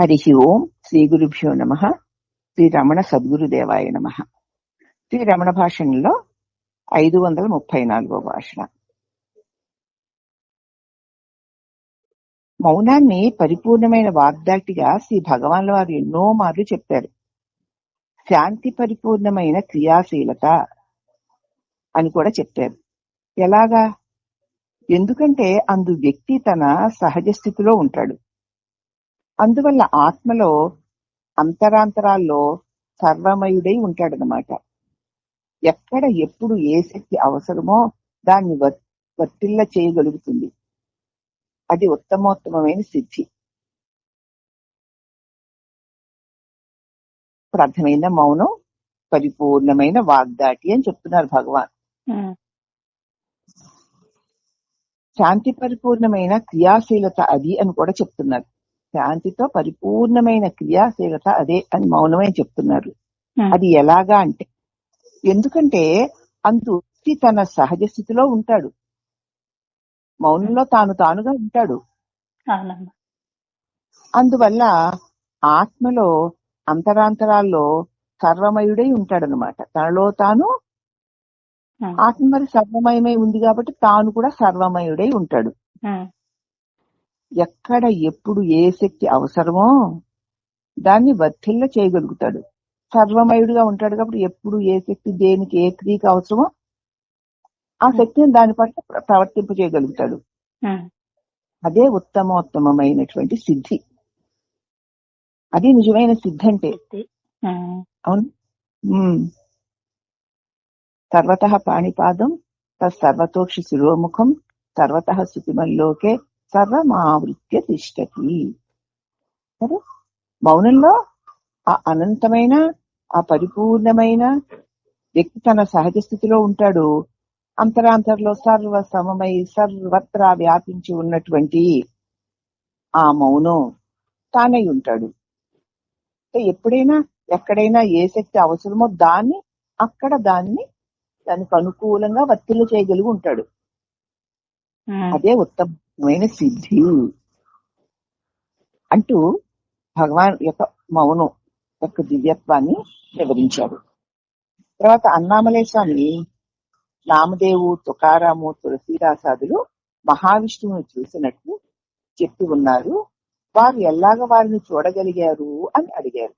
హరి ఓం శ్రీ గురుభ్యో నమ. శ్రీ రమణ సద్గురుదేవాయ నమ. శ్రీ రమణ భాషణలో ఐదు వందల ముప్పై నాలుగో భాషణ. మౌనాన్ని పరిపూర్ణమైన వాగ్దాటిగా శ్రీ భగవాన్ల వారు ఎన్నో మార్లు చెప్పారు. శాంతి పరిపూర్ణమైన క్రియాశీలత అని కూడా చెప్పారు. ఎలాగా? ఎందుకంటే అందు వ్యక్తి తన సహజ స్థితిలో ఉంటాడు. అందువల్ల ఆత్మలో అంతరాంతరాల్లో సర్వమయుడై ఉంటాడనమాట ఎక్కడ ఎప్పుడు ఏ శక్తి అవసరమో దాన్ని వర్తిల్ల చేయగలుగుతుంది. అది ఉత్తమోత్తమైన సిద్ధి. ఇప్పుడు అర్థమైన మౌనం పరిపూర్ణమైన వాగ్దాటి అని చెప్తున్నారు భగవాన్. శాంతి పరిపూర్ణమైన క్రియాశీలత అది అని కూడా చెప్తున్నారు. శాంతితో పరిపూర్ణమైన క్రియాశీలత అదే అని మౌనమే చెప్తున్నారు. అది ఎలాగా అంటే ఎందుకంటే అందు తన సహజ స్థితిలో ఉంటాడు. మౌనంలో తాను తానుగా ఉంటాడు. అందువల్ల ఆత్మలో అంతరాంతరాల్లో సర్వమయుడై ఉంటాడనమాట తనలో తాను ఆత్మ మరి సర్వమయమై ఉంది కాబట్టి తాను కూడా సర్వమయుడై ఉంటాడు. ఎక్కడ ఎప్పుడు ఏ శక్తి అవసరమో దాన్ని వర్ధిల్ల చేయగలుగుతాడు. సర్వమయుడిగా ఉంటాడు కాబట్టి ఎప్పుడు ఏ శక్తి దేనికి ఏ క్రియకి అవసరమో ఆ శక్తిని దాని పట్ల ప్ర- ప్రవర్తింప చేయగలుగుతాడు. ఉమ్, అదే ఉత్తమోత్తమైనటువంటి సిద్ధి. అది నిజమైన సిద్ధి అంటే. ఉమ్, అవును. సర్వత పాణిపాదం తర్వతోక్షి శిరోముఖం సర్వత శుతిమల్లోకే సర్వమావృత్య తిష్టతి. సరే? మౌనంలో ఆ అనంతమైన ఆ పరిపూర్ణమైన వ్యక్తి తన సహజ స్థితిలో ఉంటాడు. అంతరాంతరంలో సర్వ సమమై సర్వత్రా వ్యాపించి ఉన్నటువంటి ఆ మౌనం తానై ఉంటాడు. ఎప్పుడైనా ఎక్కడైనా ఏ శక్తి అవసరమో దాన్ని అక్కడ దాన్ని దానికి అనుకూలంగా వర్తిల్ల చేయగలిగి ఉంటాడు. అదే ఉత్తమమైన సిద్ధి అంటూ భగవాన్ యొక్క మౌనం యొక్క దివ్యత్వాన్ని వివరించాడు. తర్వాత అన్నామలే స్వామి నామదేవు తుకారాము తులసీదాసాదులు మహావిష్ణువుని చూసినట్టు చెప్పి ఉన్నారు. వారు ఎలాగ వారిని చూడగలిగారు అని అడిగారు.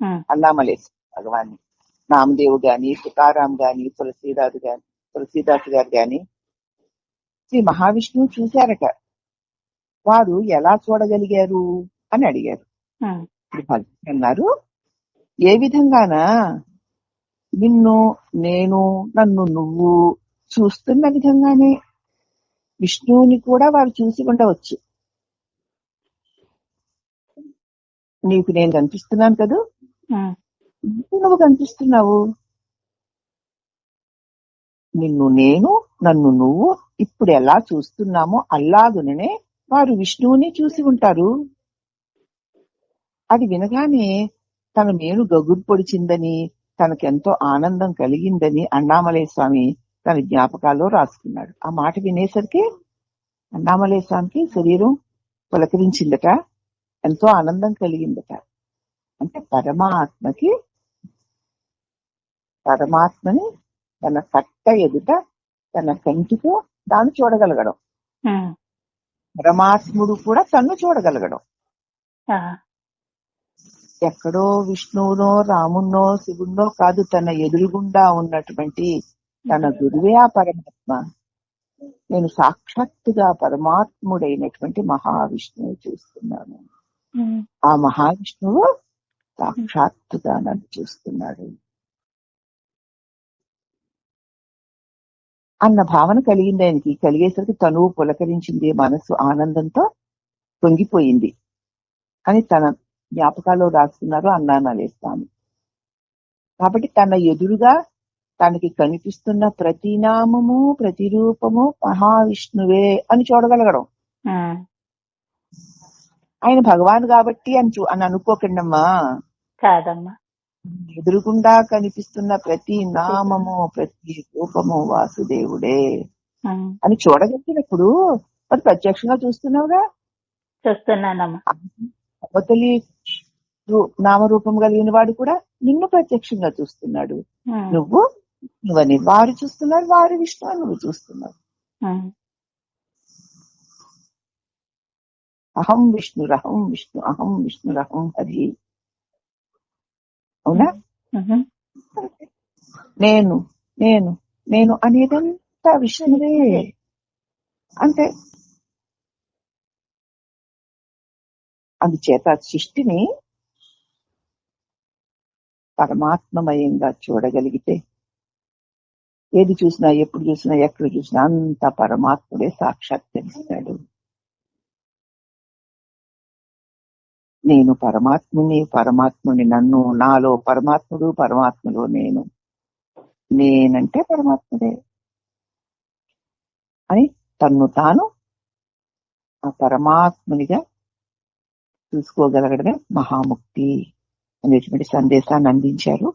ఉమ్, అన్నామలే భగవాన్ని. నామదేవు గాని తుకారాం గాని తులసీదాసు గాని తులసీదాస్ గారు గాని శ్రీ మహావిష్ణువు చూశారట. వారు ఎలా చూడగలిగారు అని అడిగారు. అన్నారు ఏ విధంగానా నిన్ను నేను నన్ను నువ్వు చూస్తున్న విధంగానే విష్ణువుని కూడా వారు చూసి ఉండవచ్చు. నీకు నేను కనిపిస్తున్నాను కదూ? నువ్వు కనిపిస్తున్నావు. నిన్ను నేను నన్ను నువ్వు ఇప్పుడు ఎలా చూస్తున్నామో అలాగుననే వారు విష్ణువుని చూసి ఉంటారు. అది వినగానే తన మేను గగురు పొడిచిందని తనకెంతో ఆనందం కలిగిందని అన్నామలయ స్వామి తన జ్ఞాపకాల్లో రాసుకున్నాడు. ఆ మాట వినేసరికి అన్నామలయ స్వామికి శరీరం పులకరించిందట ఎంతో ఆనందం కలిగిందట. అంటే పరమాత్మకి పరమాత్మని తన కట్ట ఎదుట తన కంటితో దాన్ని చూడగలగడం. పరమాత్ముడు కూడా తన్ను చూడగలగడం. ఎక్కడో విష్ణువునో రామున్నో శివుణ్ణో కాదు తన ఎదురుగుండా ఉన్నటువంటి తన గురువే ఆ పరమాత్మ. నేను సాక్షాత్తుగా పరమాత్ముడైనటువంటి మహావిష్ణువు చూస్తున్నాను. ఆ మహావిష్ణువు సాక్షాత్తుగా నన్ను చూస్తున్నాడు. అన్న భావన కలిగింది ఆయనకి. కలిగేసరికి తనువు పులకరించింది మనసు ఆనందంతో పొంగిపోయింది అని తన జ్ఞాపకాల్లో రాస్తున్నారు అన్నానాలే స్వామి కాబట్టి తన ఎదురుగా తనకి కనిపిస్తున్న ప్రతి నామము ప్రతి రూపము మహావిష్ణువే అని చూడగలగడం. ఆయన భగవాన్ కాబట్టి అని చూ అని అనుకోకండమ్మా. కాదమ్మా. ఎదురుగుండా కనిపిస్తున్న ప్రతి నామము ప్రతి రూపము వాసుదేవుడే అని చూడగలిగినప్పుడు మరి ప్రత్యక్షంగా చూస్తున్నావుగా చూస్తున్నానమ్మా. అవతలి నామరూపం కలిగిన వాడు కూడా నిన్ను ప్రత్యక్షంగా చూస్తున్నాడు. నువ్వు నువ్వని వారు చూస్తున్నారు వారు విష్ణు అని నువ్వు చూస్తున్నావు. అహం విష్ణురహం విష్ణు అహం విష్ణురహం హరి. అవునా? నేను నేను నేను అనేదంతా విష్ణువే అంటే అందుచేత సృష్టిని పరమాత్మమయంగా చూడగలిగితే ఏది చూసినా ఎప్పుడు చూసినా ఎక్కడ చూసినా అంత పరమాత్ముడే సాక్షాత్కరిస్తాడు నేను పరమాత్ముని పరమాత్ముని నన్ను నాలో పరమాత్ముడు పరమాత్ముడు నేను. నేనంటే పరమాత్ముడే. అని తన్ను తాను ఆ పరమాత్మునిగా చూసుకోగలగడమే మహాముక్తి అనేటువంటి సందేశాన్ని అందించారు.